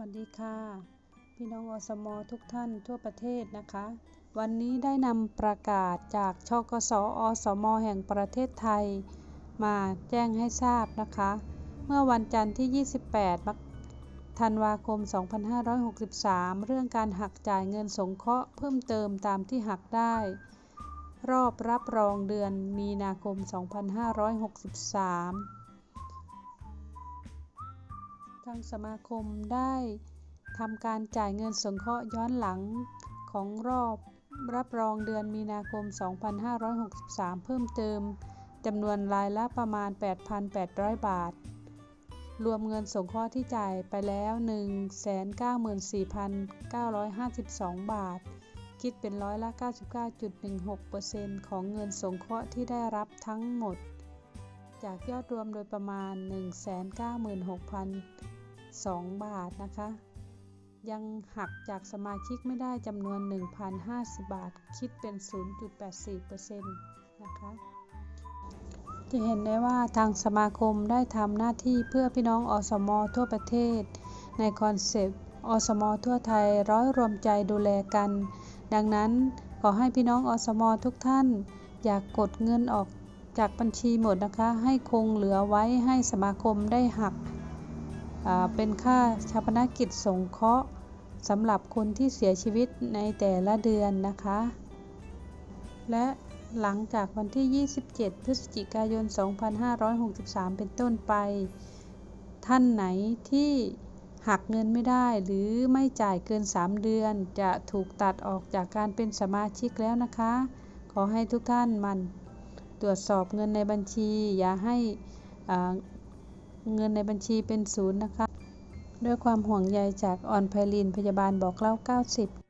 วัสดีค่ะ พี่น้องอสมทุกท่านทั่วประเทศนะคะ วันนี้ได้นำประกาศจากชกสอสมแห่งประเทศไทย มาแจ้งให้ทราบนะคะ เมื่อวันจันทร์ที่ 28 ธันวาคม 2563 เรื่องการหักจ่ายเงินสงเคราะห์เพิ่มเติมตามที่หักได้ รอบรับรองเดือนมีนาคม 2563 ทางสมาคมได้ทำการจ่ายเงินสงเคราะห์ย้อนหลังของรอบรับรองเดือนมีนาคม 2563 เพิ่มเติมจำนวนรายละประมาณ 8,800 บาท รวมเงินสงเคราะห์ที่จ่ายไปแล้ว 194,952 บาท คิดเป็นร้อยละ 99.16%ของเงินสงเคราะห์ที่ได้รับทั้งหมด จากยอดรวมโดยประมาณ 2 บาทนะคะ ยังหักจากสมาชิกไม่ได้จำนวน 1,050 บาท คิดเป็น 0.84%นะคะจะเห็นได้ว่าทางสมาคมได้ทำหน้าที่เพื่อพี่น้องอสมทั่วประเทศ ในคอนเซปต์อสมทั่วไทยร้อยรวมใจดูแลกัน ดังนั้นขอให้พี่น้องอสมทุกท่าน อยากกดเงินออกจากบัญชีหมดนะคะ ให้คงเหลือไว้ให้สมาคมได้หัก เป็นค่าชาปนกิจสงเคราะห์สำหรับคนที่เสียชีวิตในแต่ละเดือนนะคะ และหลังจากวันที่ 27 พฤศจิกายน 2563 เป็นต้นไป ท่านไหนที่หักเงินไม่ได้หรือไม่จ่ายเกิน 3 เดือน จะถูกตัดออกจากการเป็นสมาชิกแล้วนะคะ ขอให้ทุกท่านมันตรวจสอบเงินในบัญชี อย่าให้ เงินในบัญชีเป็นศูนย์นะคะ ด้วยความห่วงใยจากออนไพลินพยาบาลบอกเล่า 90